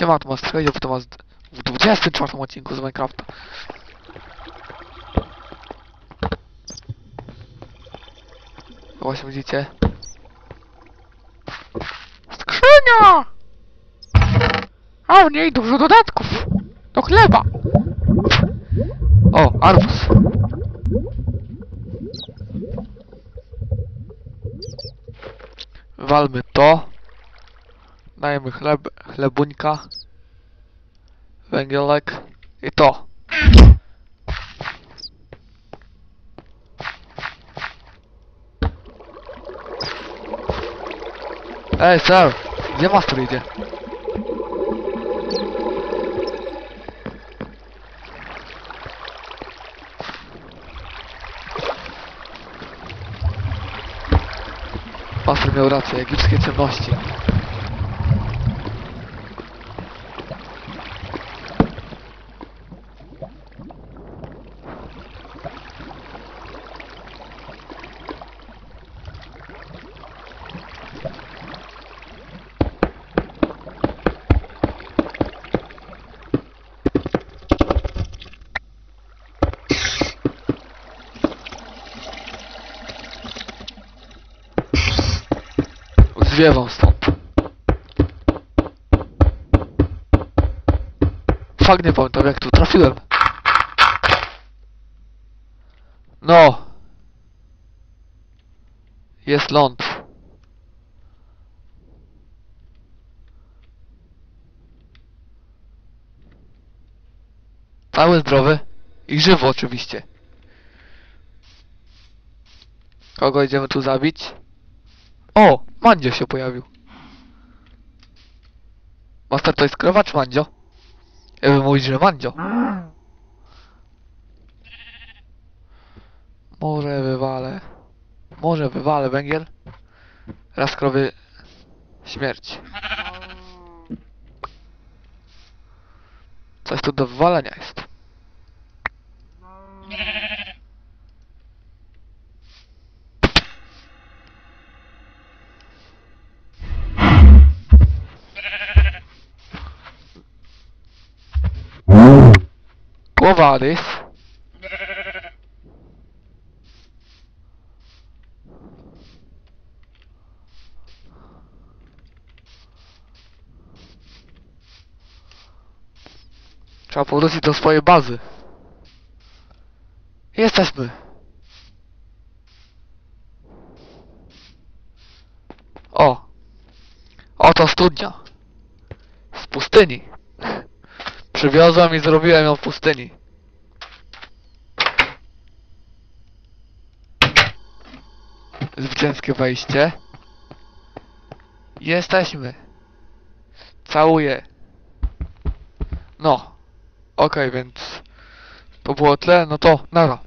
Siema, to masz Tradio, to was w 24 odcinku z Minecrafta. Właśnie widzicie? Skrzynia! A w niej dużo dodatków! Do chleba! O, arbuz! Walmy to. Dajemy chleb, chlebuńka. Węgielek. I to. Ej, sir! Gdzie master idzie? Master miał rację, egipskie ciemności. Zwiewam stąd. Fakt nie pamiętam jak tu trafiłem. No. Jest ląd. Cały zdrowy. I żywy oczywiście. Kogo idziemy tu zabić? O! Mandzio się pojawił. Master to jest krowa czy Mandzio? Ja bym mówić, że Mandzio. Może wywalę. Może wywalę węgiel. Raz krowy śmierć. Coś tu do wywalenia jest. Łowadys. Trzeba powrócić do swojej bazy. Jesteśmy. O. Oto studnia. Z pustyni. Przywiozłem i zrobiłem ją w pustyni. Zwycięskie wejście. Jesteśmy. Całuję. No. Okej, więc to było tyle, no to nara.